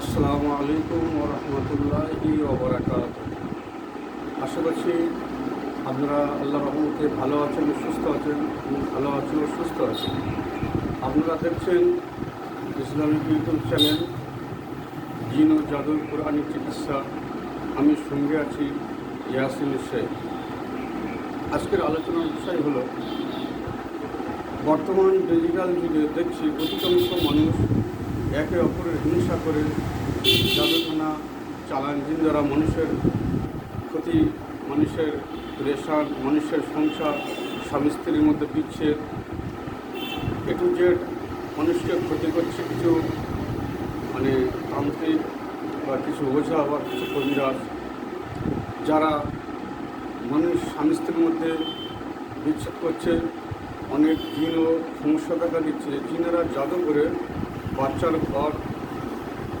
আসসালামু আলাইকুম ওরহমতুল্লাহি ওবরাকাত আশা করছি আপনারা আল্লাহ রহমতে ভালো আছেন, সুস্থ আছেন, ভালো আছেন ও সুস্থ আছেন। আপনারা দেখছেন ইসলামিক ইউটিউব চ্যানেল জিন ও জাদুর কোরআনিক চিকিৎসা। আমি সঙ্গে আছি ইয়াসিন শেখ। আজকের আলোচনার বিষয় হলো, বর্তমান ডিজিটাল যুগে দেখছি অধিকাংশ মানুষ একে অপরের হিংসা করে জাদুখানা চালান দ্বারা মানুষের ক্ষতি, মানুষের রেশান, মানুষের সংসার, স্বামী স্ত্রীর মধ্যে বিচ্ছেদ। এ টু জেড মানুষকে ক্ষতি করছে কিছু মানে তান্ত্রিক বা কিছু ওঝা বা কিছু কবিরাজ, যারা মানুষ, স্বামী স্ত্রীর মধ্যে বিচ্ছেদ করছে, অনেক জিনও সমস্যা দেখা দিচ্ছে। জিনেরা জাদু করে বাচ্চার ঘর,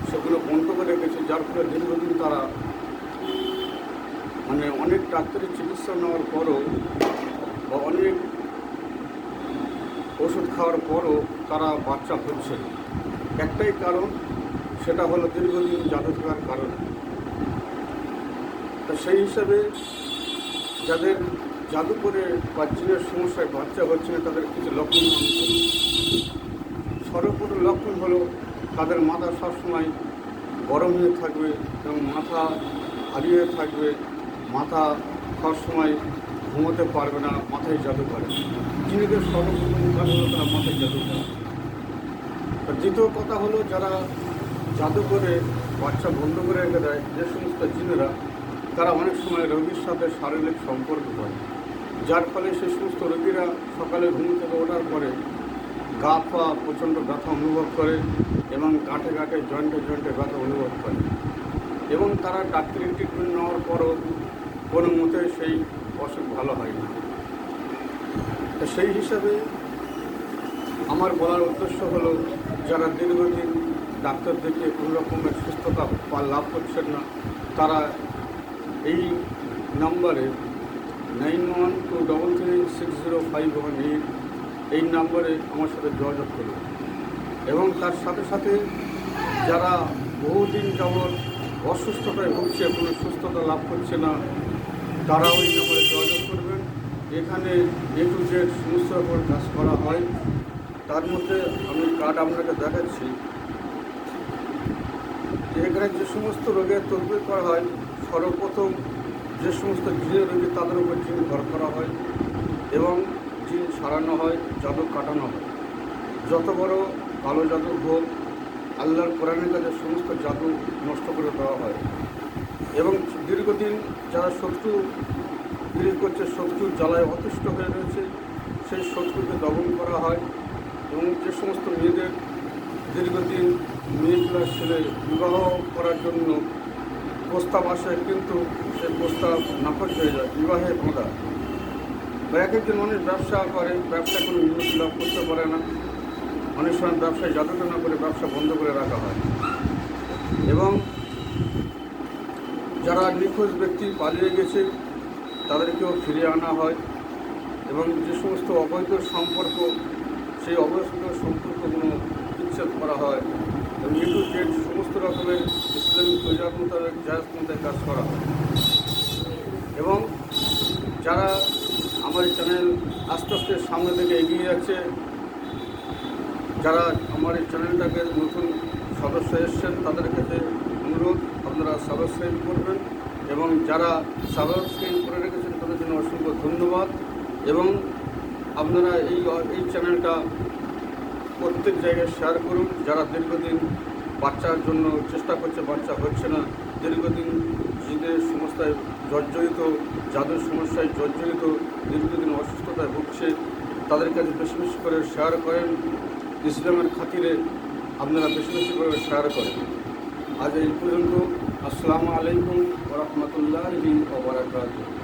সেগুলো বন্ধ করে রেখেছে, যার ফলে দীর্ঘদিন তারা মানে অনেক ডাক্তারের চিকিৎসা নেওয়ার পরও বা অনেক ওষুধ খাওয়ার পরও তারা বাচ্চা হচ্ছে একটাই কারণ, সেটা হলো দীর্ঘদিন জাদু থাকার কারণে তা সেই হিসাবে যাদের জাদু করে বা সমস্যায় বাচ্চা হচ্ছে না, তাদের কিছু লক্ষণ। সর্বপ্রথম লক্ষণ হলো তাদের মাথা সবসময় গরম হয়ে থাকবে এবং মাথা ভারী হয়ে থাকবে। মাথা সবসময় ঘুমোতে পারবে না, মাথায় জাদু করে। জিনেদের সর্বপ্রথম কাজ হলো তারা মাথায় জাদু করে। দ্বিতীয় কথা হলো যারা জাদু করে বাচ্চা বন্ধ করে রেখে দেয়, যে সমস্ত জিনেরা, তারা অনেক সময় রোগীর সাথে শারীরিক সম্পর্ক করে। যার ফলে সে সমস্ত রোগীরা সকালে ঘুম থেকে ওঠার পরে গা পা প্রচণ্ড ব্যথা অনুভব করে এবং গাঁটে গাঁটে জয়েন্টে জয়েন্টে ব্যথা অনুভব করে। এবং তারা ডাক্তারি ট্রিটমেন্ট নেওয়ার পরও কোনো মতে সেই অসুখ ভালো হয় না। তো সেই হিসাবে আমার বলার উদ্দেশ্য হলো, যারা দীর্ঘদিন ডাক্তার দেখে কোনো রকমের সুস্থতা বা লাভ করছেন না, তারা এই নাম্বারে nine one two double three six zero five one eight এই নাম্বারে আমার সাথে যোগাযোগ করুন। এবং তার সাথে সাথে যারা বহুদিন যাবৎ অসুস্থতায় ভুগছে, কোনো সুস্থতা লাভ করছে না তারা ওই নম্বরে যোগাযোগ করবেন। এখানে এ টু জেড সমস্ত রকম কাজ করা হয়। তার মধ্যে আমি কার্ড আপনাকে দেখাচ্ছি। এখানে যে সমস্ত রোগের তদবির করা হয়, সর্বপ্রথম যে সমস্ত গৃহ রোগী তাদের উপর ঘর করা হয় এবং জিন সারানো হয়, জাদু কাটানো হয়। যত বড় কালো জাদু হোক, আল্লাহর কোরআনের কাছে সমস্ত জাদু নষ্ট করে দেওয়া হয়। এবং দীর্ঘদিন যারা শত্রু বিড়ি করছে শত্রু জ্বালায় অতিষ্ঠ হয়ে রয়েছে, সেই শত্রুকে দমন করা হয় এবং যে সমস্ত মেয়েদের দীর্ঘদিন মেয়েগুলোর ছেলে বিবাহ করার জন্য প্রস্তাব আসে, কিন্তু সেই প্রস্তাব নাকচ হয়ে যায়, বিবাহে বাঁধা। এক একজন মানুষ ব্যবসা করে, ব্যবসা কোনো উন্নতি লাভ করতে পারে না। অনেক সময় ব্যবসায় যাতনা করে ব্যবসা বন্ধ করে রাখা হয়। এবং যারা নিখোঁজ ব্যক্তি পালিয়ে গেছে, তাদেরকেও ফিরিয়ে আনা হয় এবং যে সমস্ত অবৈধ সম্পর্ক, সেই অবৈধ সম্পর্কগুলো বিচ্ছেদ করা হয় এবং এ টু জেড সমস্ত রকমের ইসলামিক তৈজার মোতাবেক মধ্যে কাজ করা হয়। এবং যারা আমার এই চ্যানেল আস্তে আস্তে সামনে থেকে এগিয়ে যাচ্ছে। যারা আমার এই চ্যানেলটাকে নতুন সদস্য এসছেন, তাদের ক্ষেত্রে অনুরোধ, আপনারা সাবস্ক্রাইব করবেন এবং যারা সাবস্ক্রাইব করে রেখেছেন, তাদের জন্য অসংখ্য ধন্যবাদ এবং আপনারা এই এই চ্যানেলটা প্রত্যেক জায়গায় শেয়ার করুন। যারা দীর্ঘদিন বাচ্চার জন্য চেষ্টা করছে, বাচ্চা হচ্ছে না, দীর্ঘদিন জিনের সমস্যায় জর্জরিত, যাদের সমস্যায় জর্জরিত, দীর্ঘদিন অসুস্থতায় ভুগছে, তাদের কাছে বেশি বেশি করে শেয়ার করেন। ইসলামের খাতিরে আপনারা বেশি বেশি করে শেয়ার করেন। আজ এই পর্যন্ত, আসসালামু আলাইকুম ওরহমতুল্লাহি ওবরাকাতুহ